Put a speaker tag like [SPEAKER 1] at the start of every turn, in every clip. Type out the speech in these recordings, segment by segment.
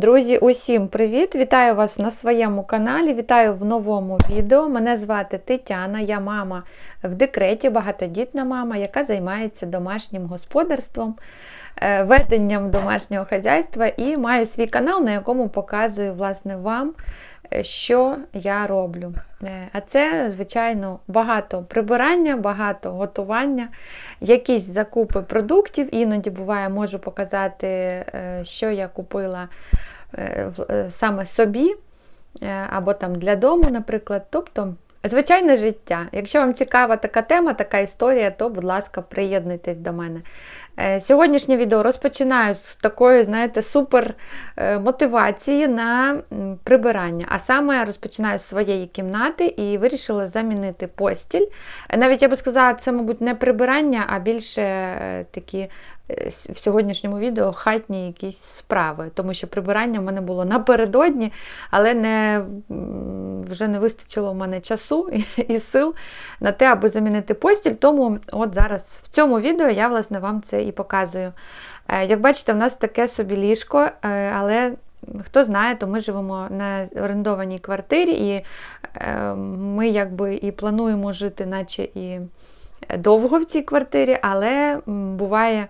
[SPEAKER 1] Друзі, усім привіт! Вітаю вас на своєму каналі. Вітаю в новому відео. Мене звати Тетяна, я мама в декреті, багатодітна мама, яка займається домашнім господарством, е, веденням домашнього хазяйства і маю свій канал, на якому показую власне вам, е, що я роблю. Е, А це, звичайно, багато прибирання, багато готування, якісь закупи продуктів. Іноді буває, можу показати, що я купила саме собі, е, або там для дому, наприклад. Тобто, звичайне життя. Якщо вам цікава така тема, така історія, то, будь ласка, приєднуйтесь до мене. Е, Сьогоднішнє відео розпочинаю з такої, знаєте, супер е, мотивації на прибирання. А саме розпочинаю з своєї кімнати і вирішила замінити постіль. Е, Навіть я би сказала, це, мабуть, не прибирання, а більше е, такі е, в сьогоднішньому відео хатні якісь справи. Тому що прибирання в мене було напередодні, але не, вже не вистачило в мене часу і, сил на те, аби замінити постіль. Тому от зараз в цьому відео я власне вам це і показую. Е, Як бачите, в нас таке собі ліжко, е, але хто знає, то ми живемо на орендованій квартирі, і е, ми якби і плануємо жити, наче і довго в цій квартирі, але буває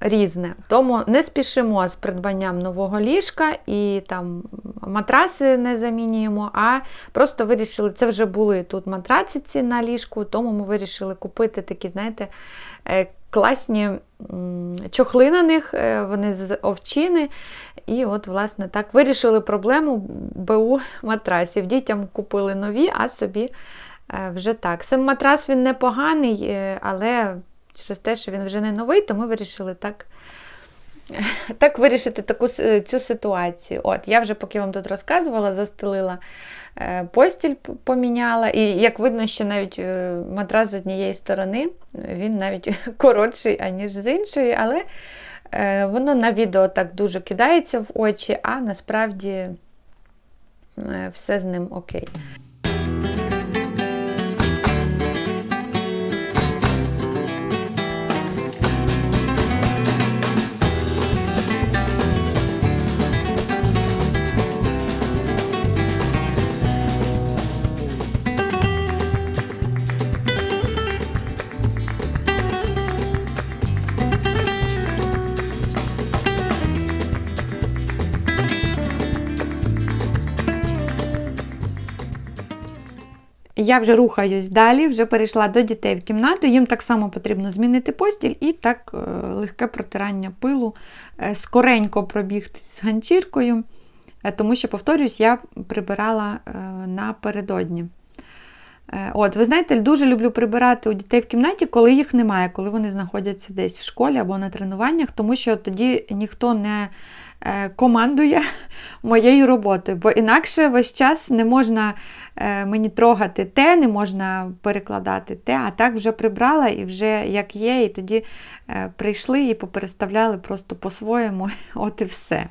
[SPEAKER 1] різне. Тому не спішимо з придбанням нового ліжка і там матраси не замінюємо, а просто вирішили, це вже були тут матрациці на ліжку, тому ми вирішили купити такі, знаєте, е, класні чохли на них, е, вони з овчини. І от, власне, так вирішили проблему БУ матрасів. Дітям купили нові, а собі е, вже так. Сам матрас він непоганий, але через те, що він вже не новий, то ми вирішили так. Так вирішити таку цю ситуацію. От, я вже, поки вам тут розказувала, застелила е, постіль, поміняла. І як видно, що навіть е, матрас з однієї сторони, він навіть коротший, аніж з іншої, але е, воно на відео так дуже кидається в очі, а насправді все з ним окей. Я вже рухаюсь далі, вже перейшла до дітей в кімнату. Їм так само потрібно змінити постіль і так е, легке протирання пилу, е, скоренько пробігти з ганчіркою, е, тому що, повторюсь, я прибирала напередодні. Е, От, ви знаєте, дуже люблю прибирати у дітей в кімнаті, коли їх немає, коли вони знаходяться десь в школі або на тренуваннях, тому що тоді ніхто не е, командує моєю роботою, бо інакше весь час не можна е, мені трогати те, не можна перекладати те, а так вже прибрала і вже як є, і тоді прийшли і попереставляли просто по-своєму, от і все.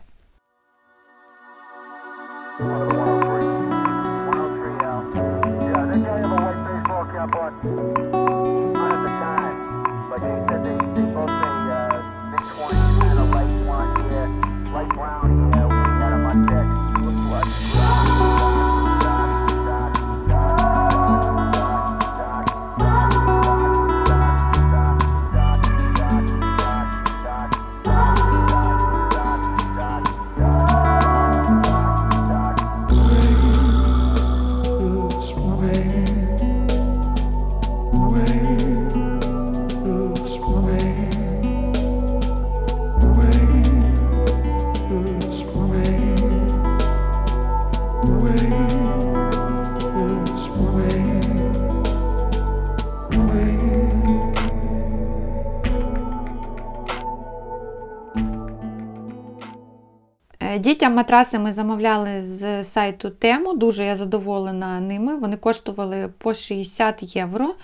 [SPEAKER 1] Дітям матраси ми замовляли з сайту Тему. Дуже я задоволена ними. Вони коштували по 60 євро.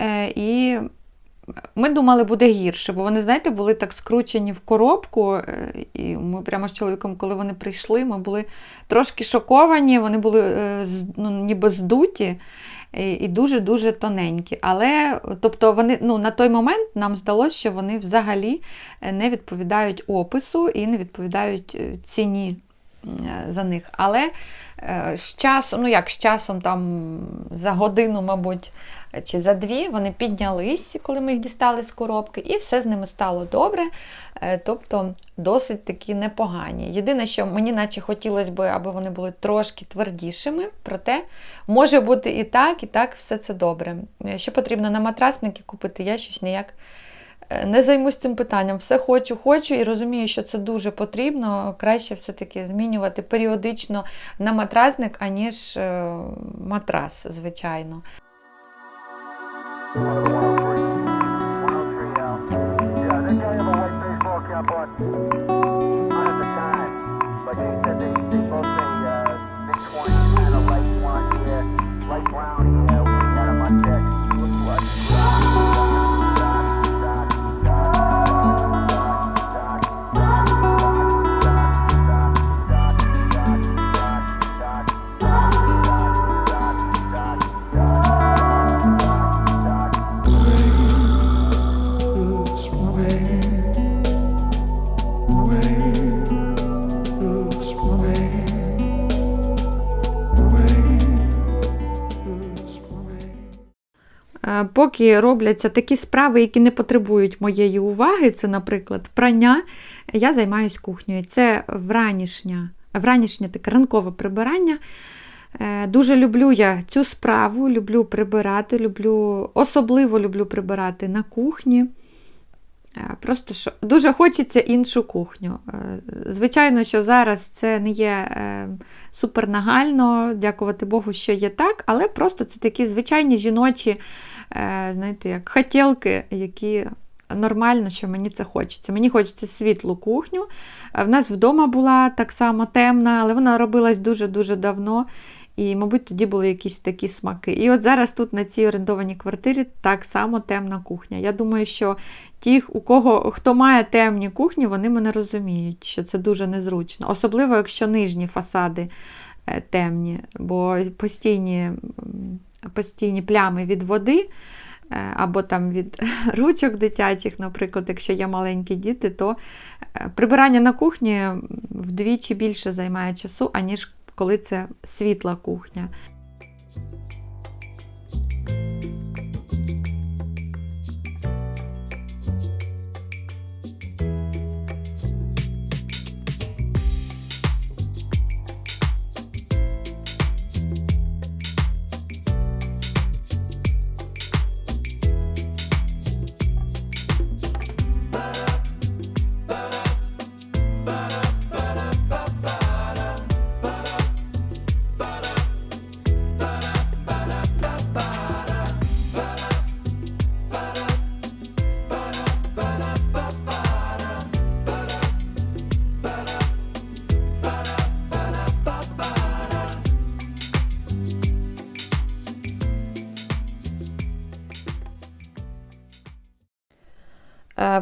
[SPEAKER 1] Е, І ми думали, буде гірше, бо вони, знаєте, були так скручені в коробку. е, І ми прямо з чоловіком, коли вони прийшли, ми були трошки шоковані, вони були е, ну, ніби здуті. І- дуже-дуже тоненькі. Але тобто вони ну, на той момент нам здалося, що вони взагалі е, не відповідають опису і не відповідають е, ціні за них. Але е, з часом, ну як з часом, там за годину, мабуть, чи за дві вони піднялись, коли ми їх дістали з коробки, і все з ними стало добре. Е, Тобто досить такі непогані. Єдине, що мені наче хотілося б, аби вони були трошки твердішими, проте може бути і так, і так все це добре. Що потрібно на матрасники купити, я щось ніяк е, не займусь цим питанням. Все хочу, хочу і розумію, що це дуже потрібно. Краще все-таки змінювати періодично на матрасник, аніж е, матрас, звичайно.
[SPEAKER 2] Thank you.
[SPEAKER 1] Поки робляться такі справи, які не потребують моєї уваги, це, наприклад, прання, я займаюся кухнею. Це вранішня, вранішнє таке ранкове прибирання. Е, Дуже люблю я цю справу, люблю прибирати, люблю, особливо люблю прибирати на кухні. Е, Просто що дуже хочеться іншу кухню. Е, Звичайно, що зараз це не є е, супернагально, дякувати Богу, що є так, але просто це такі звичайні жіночі, знаєте, як хотілки, які нормально, що мені це хочеться. Мені хочеться світлу кухню. В нас вдома була так само темна, але вона робилась дуже-дуже давно. І, мабуть, тоді були якісь такі смаки. І от зараз тут на цій орендованій квартирі так само темна кухня. Я думаю, що ті, у кого хто має темні кухні, вони мене розуміють, що це дуже незручно. Особливо, якщо нижні фасади е, темні, бо постійні, постійні плями від води. е, Або там від ручок дитячих, наприклад, якщо є маленькі діти, то е, прибирання на кухні вдвічі більше займає часу, аніж коли це світла кухня.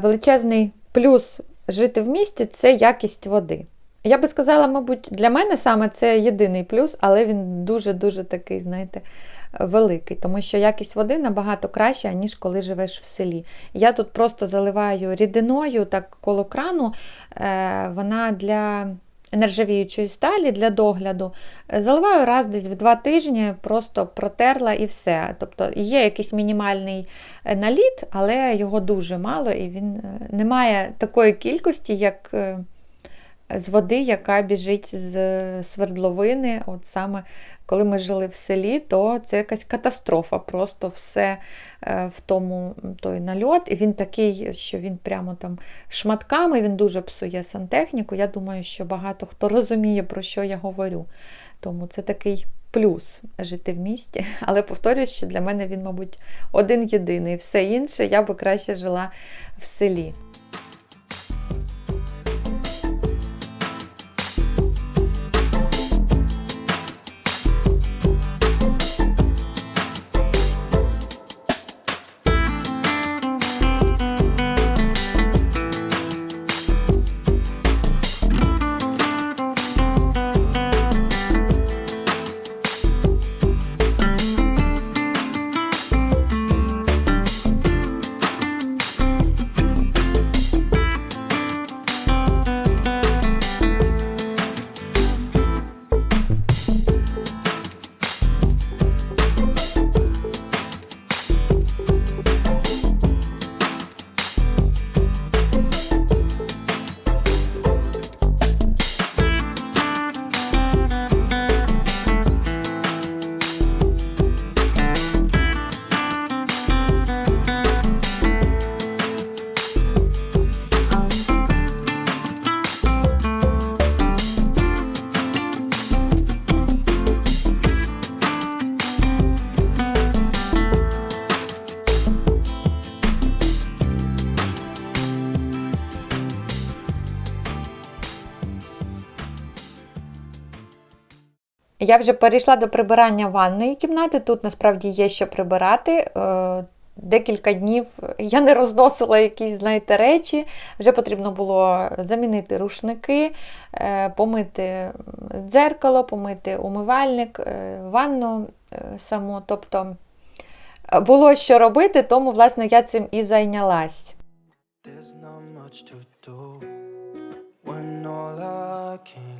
[SPEAKER 1] Величезний плюс жити в місті це якість води. Я би сказала, мабуть, для мене саме це єдиний плюс, але він дуже-дуже такий, знаєте, великий, тому що якість води набагато краща, ніж коли живеш в селі. Я тут просто заливаю рідиною, так коло крану, е, вона для нержавіючої сталі для догляду. Е, Заливаю раз десь в два тижні, просто протерла і все. Тобто є якийсь мінімальний е, наліт, але його дуже мало, і він е, не має такої кількості, як з води, яка біжить з свердловини. От саме коли ми жили в селі, то це якась катастрофа. Просто все е, в тому той нальот, і він такий, що він прямо там шматками, він дуже псує сантехніку. Я думаю, що багато хто розуміє, про що я говорю. Тому це такий плюс жити в місті. Але повторюсь, що для мене він, мабуть, один єдиний. Все інше я би краще жила в селі. Я вже перейшла до прибирання ванної кімнати. Тут насправді є що прибирати. Е, Декілька днів я не розносила якісь, знаєте, речі. Вже потрібно було замінити рушники, е, помити дзеркало, помити умивальник, е, ванну саму. Тобто було що робити, тому, власне, я цим і зайнялась.
[SPEAKER 3] When all I can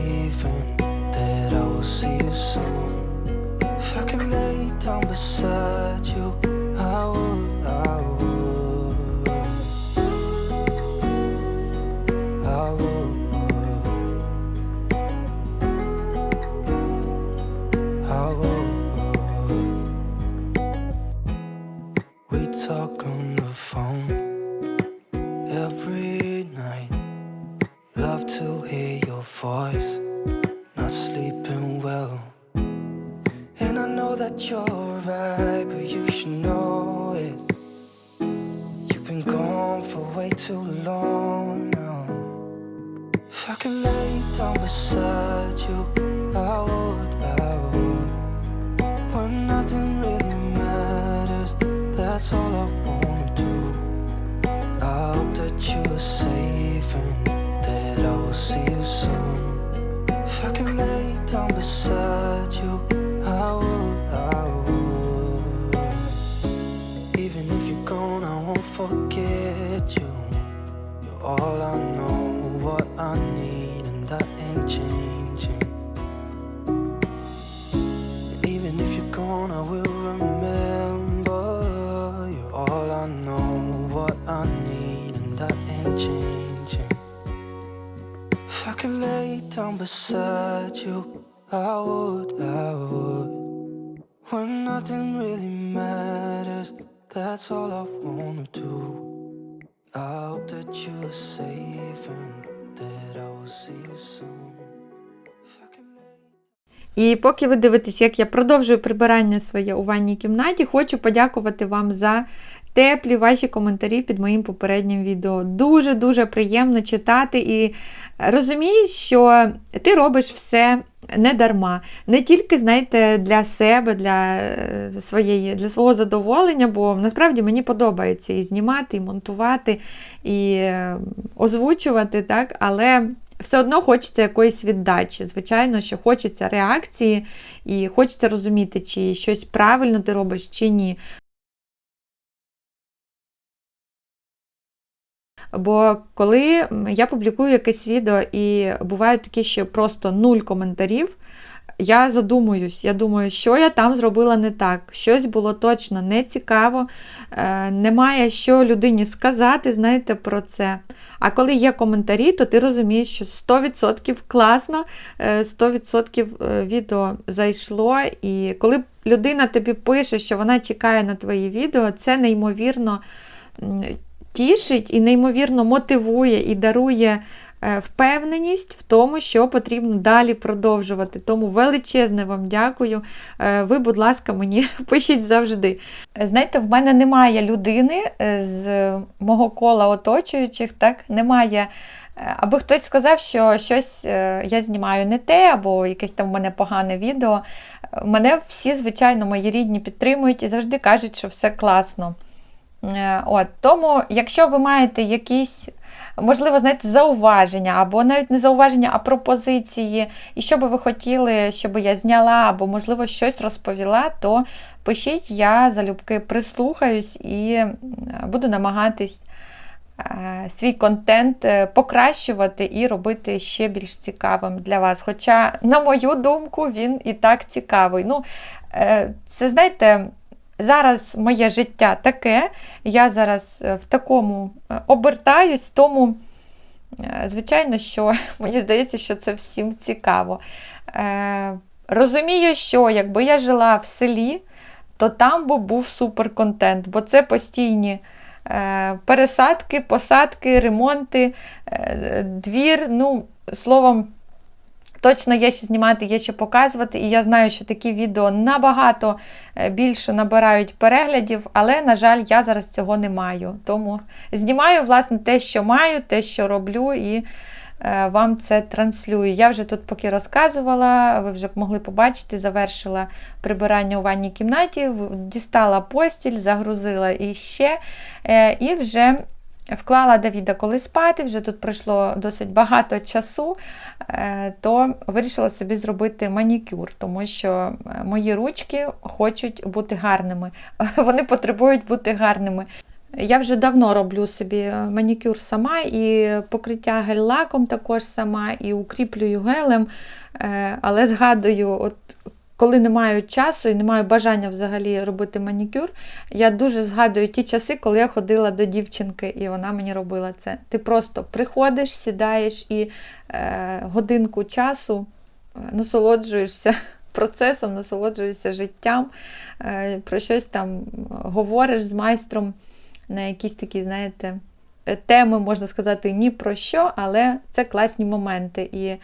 [SPEAKER 3] can lay down beside you. solo. Beside you, I would, I would. When nothing really matters, that's all I wanna do. I hope that you are safe and that I will see you soon.
[SPEAKER 1] І поки ви дивитесь, як я продовжую прибирання своє у ванній кімнаті, хочу подякувати вам за теплі ваші коментарі під моїм попереднім відео. Дуже-дуже приємно читати і розумієш, що ти робиш все не дарма. Не тільки, знаєте, для себе, для, е, своєї, для свого задоволення, бо насправді мені подобається і знімати, і монтувати, і е, озвучувати, так, але все одно хочеться якоїсь віддачі. Звичайно, що хочеться реакції, і хочеться розуміти, чи щось правильно ти робиш, чи ні. Бо коли я публікую якесь відео і буває таке, що просто нуль коментарів, я задумуюсь, я думаю, що я там зробила не так. Щось було точно не цікаво, е, немає що людині сказати, знаєте, про це. А коли є коментарі, то ти розумієш, що 100% класно, е, 100% е, відео зайшло. І коли людина тобі пише, що вона чекає на твої відео, це неймовірно тішить і неймовірно мотивує і дарує е, впевненість в тому, що потрібно далі продовжувати. Тому величезне вам дякую. Е, Ви, будь ласка, мені пишіть завжди. Знаєте, в мене немає людини е, з мого кола оточуючих, так? Немає. Аби хтось сказав, що щось я знімаю не те, або якесь там в мене погане відео. Мене всі, звичайно, мої рідні підтримують і завжди кажуть, що все класно. Е, От, тому, якщо ви маєте якісь, можливо, знаєте, зауваження, або навіть не зауваження, а пропозиції, і що би ви хотіли, щоб я зняла, або, можливо, щось розповіла, то пишіть, я залюбки прислухаюсь і буду намагатись е, свій контент е, покращувати і робити ще більш цікавим для вас. Хоча, на мою думку, він і так цікавий. Ну, е, це, знаєте, зараз моє життя таке, я зараз е, в такому е, обертаюсь, тому, е, звичайно, що мені здається, що це всім цікаво. Розумію, що якби я жила в селі, то там би був супер контент, бо це постійні пересадки, посадки, ремонти, двір. Ну, словом, точно є що знімати, є що показувати. І я знаю, що такі відео набагато е, більше набирають переглядів, але, на жаль, я зараз цього не маю. Тому знімаю, власне, те, що маю, те, що роблю, і е, вам це транслюю. Я вже тут поки розказувала, ви вже могли побачити, завершила прибирання у ванній кімнаті, дістала постіль, загрузила іще, е, і вже вклала Давіда коли спати, вже тут пройшло досить багато часу, е, то вирішила собі зробити манікюр, тому що е, мої ручки хочуть бути гарними. Вони потребують бути гарними. Я вже давно роблю собі манікюр сама, і покриття гель-лаком також сама, і укріплюю гелем. Е, Але згадую, от коли не маю часу і не маю бажання взагалі робити манікюр, я дуже згадую ті часи, коли я ходила до дівчинки, і вона мені робила це. Ти просто приходиш, сідаєш і е, годинку часу е, насолоджуєшся процесом, насолоджуєшся життям, е, про щось там говориш з майстром на якісь такі, знаєте, е, теми, можна сказати, ні про що, але це класні моменти. І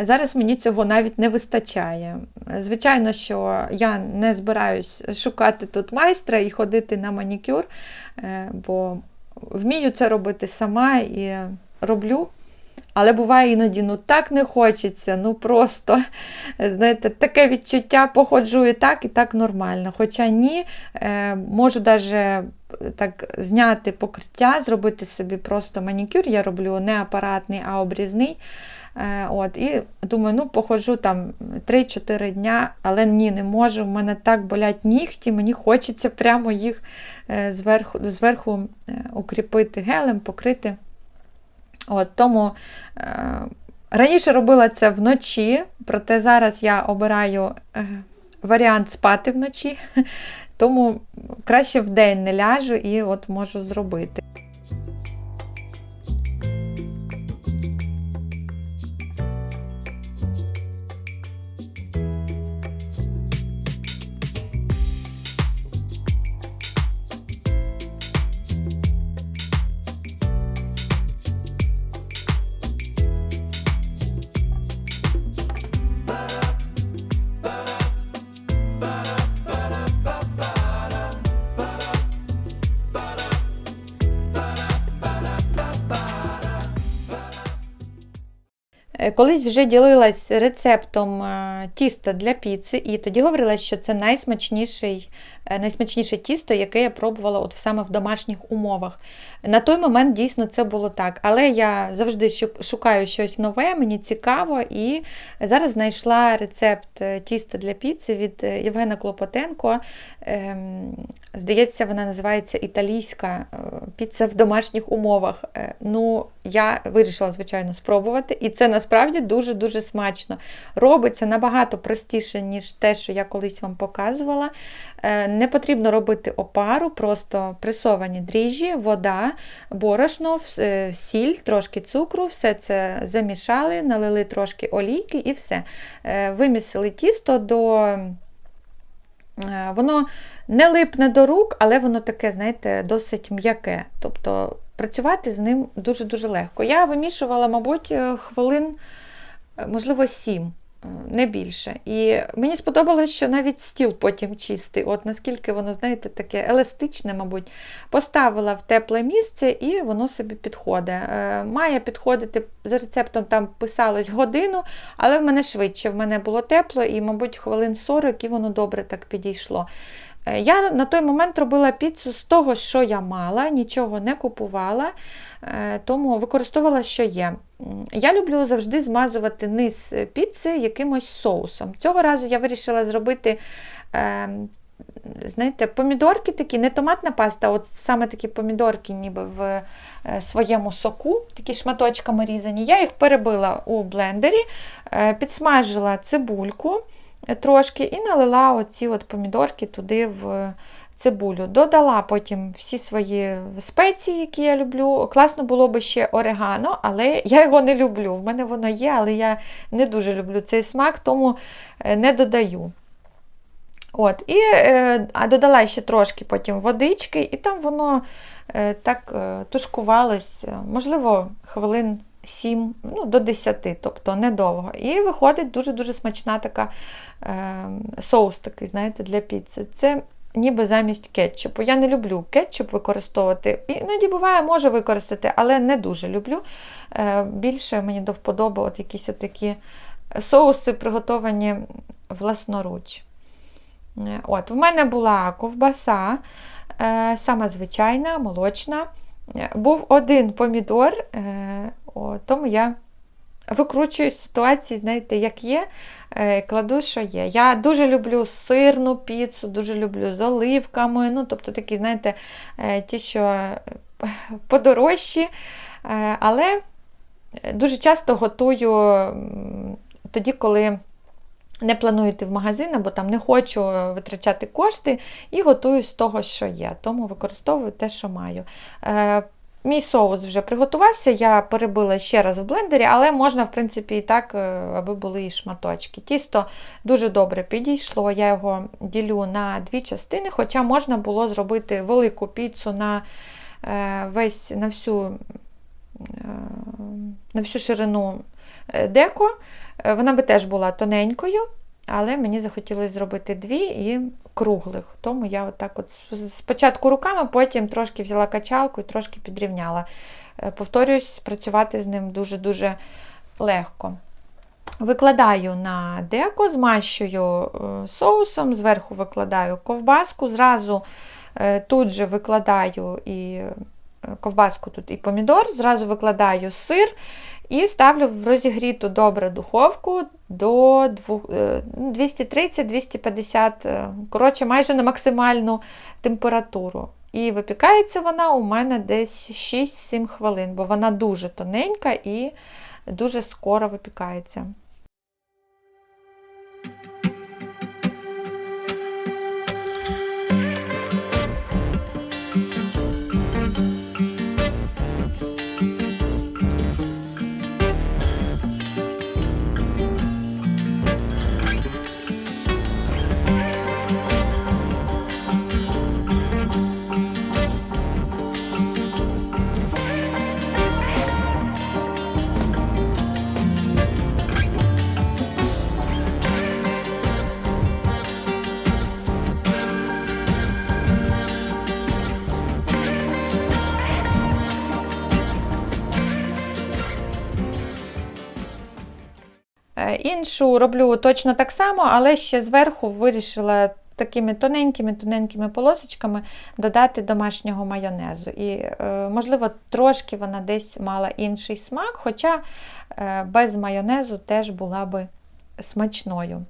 [SPEAKER 1] зараз мені цього навіть не вистачає. Е, Звичайно, що я не збираюсь шукати тут майстра і ходити на манікюр, е, бо вмію це робити сама і роблю. Але буває іноді, ну так не хочеться, ну просто, знаєте, таке відчуття, походжу і так, і так нормально. Хоча ні, е, можу навіть так зняти покриття, зробити собі просто манікюр. Я роблю не апаратний, а обрізний. Е, От, і думаю, ну походжу там 3-4 дня, але ні, не можу. В мене так болять нігті, мені хочеться прямо їх е, зверху, зверху е, укріпити гелем, покрити. От, тому раніше робила це вночі, проте зараз я обираю варіант спати вночі, тому краще вдень не ляжу і от можу зробити. Колись вже ділилась рецептом е, тіста для піци, і тоді говорила, що це найсмачніший, е, найсмачніше тісто, яке я пробувала от саме в домашніх умовах. На той момент дійсно це було так. Але я завжди шукаю щось нове, мені цікаво, і зараз знайшла рецепт е, тіста для піци від е, Євгена Клопотенко. Ем, Здається, вона називається італійська е, піца в домашніх умовах. Е, Ну, я вирішила, звичайно, спробувати, і це насправді дуже-дуже смачно. Робиться набагато простіше, ніж те, що я колись вам показувала. Е, Не потрібно робити опару, просто пресовані дріжджі, вода, борошно, е, сіль, трошки цукру, все це замішали, налили трошки олійки і все. Е, Вимісили тісто до. Воно не липне до рук, але воно таке, знаєте, досить м'яке. Тобто працювати з ним дуже-дуже легко. Я вимішувала, мабуть, е, хвилин, е, можливо, сім, е, не більше. І мені сподобалось, що навіть стіл потім чистий. От наскільки воно, знаєте, таке еластичне, мабуть. Поставила в тепле місце і воно собі підходить. Має підходити за рецептом, там писалось годину, але в мене швидше. В мене було тепло і, мабуть, хвилин 40, і воно добре так підійшло. Е, Я на той момент робила піцу з того, що я мала, нічого не купувала, е, тому використовувала, що є. Я люблю завжди змазувати низ е, піци якимось соусом. Цього разу я вирішила зробити. Знаєте, помідорки такі, не томатна паста, от саме такі помідорки, ніби в своєму соку, такі шматочками різані. Я їх перебила у блендері, підсмажила цибульку, трошки і налила оці от помідорки туди в цибулю. Додала потім всі свої спеції, які я люблю. Класно було би ще орегано, але я його не люблю. В мене воно є, але я не дуже люблю цей смак, тому е, не додаю. От, І е, додала ще трошки потім водички, і там воно е, так е, тушкувалось, е, можливо, хвилин 7 ну, до 10, тобто недовго. І виходить дуже-дуже смачна така е, соус такий, знаєте, для піци. Це ніби замість кетчупу. Я не люблю кетчуп використовувати. Іноді буває, можу використати, але не дуже люблю. Е, більше мені до вподоби от якісь такі соуси, приготовані власноруч. Е, От, В мене була ковбаса, е, сама звичайна, молочна. Е, Був один помідор, е, о, тому я викручую з ситуації, знаєте, як є, е, кладу, що є. Я дуже люблю сирну піцу, дуже люблю з оливками. Ну, тобто такі, знаєте, е, ті, що е, подорожчі. Але дуже часто готую тоді, коли не планую йти в магазин, або там не хочу витрачати кошти, і готую з того, що є. Тому використовую те, що маю. Мій соус вже приготувався, я перебила ще раз в блендері, але можна, в принципі, і так, е, аби були і шматочки. Тісто дуже добре підійшло, я його ділю на дві частини, хоча можна було зробити велику піцу на е, весь, на всю, е, на всю ширину деко. Вона би теж була тоненькою, але мені захотілося зробити дві і круглих. Тому я отак от спочатку руками, потім трошки взяла качалку і трошки підрівняла. Е, Повторюсь, працювати з ним дуже-дуже легко. Викладаю на деко, змащую е, соусом, зверху викладаю ковбаску, зразу е, тут же викладаю і ковбаску тут і помідор, зразу викладаю сир і ставлю в розігріту добре духовку до двох- е, ну, 230-250, е, коротше, майже на максимальну температуру. І випікається вона у мене десь 6-7 хвилин, бо вона дуже тоненька і дуже скоро випікається. Іншу роблю точно так само, але ще зверху вирішила такими тоненькими-тоненькими полосочками додати домашнього майонезу. І, е, можливо, трошки вона десь мала інший смак, хоча е, без майонезу теж була би смачною.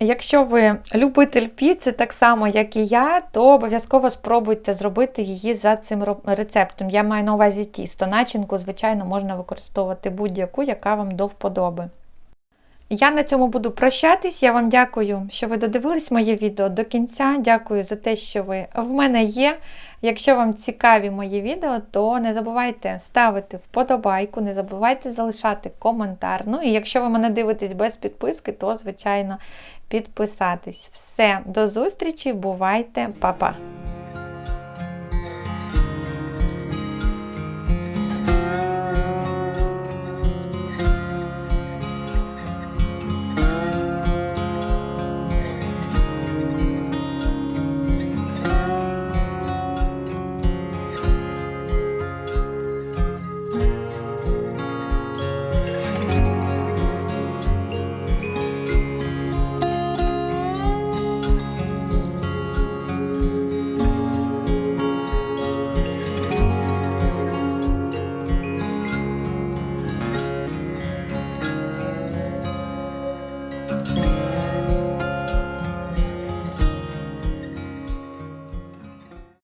[SPEAKER 1] Якщо ви любитель піци, так само, як і я, то обов'язково спробуйте зробити її за цим рецептом. Я маю на увазі тісто. Начинку, звичайно, можна використовувати будь-яку, яка вам до вподоби. Я на цьому буду прощатись. Я вам дякую, що ви додивились моє відео до кінця. Дякую за те, що ви в мене є. Якщо вам цікаві мої відео, то не забувайте ставити вподобайку, не забувайте залишати коментар. Ну і якщо ви мене дивитесь без підписки, то, звичайно, підписатись. Все, до зустрічі, бувайте, па-па!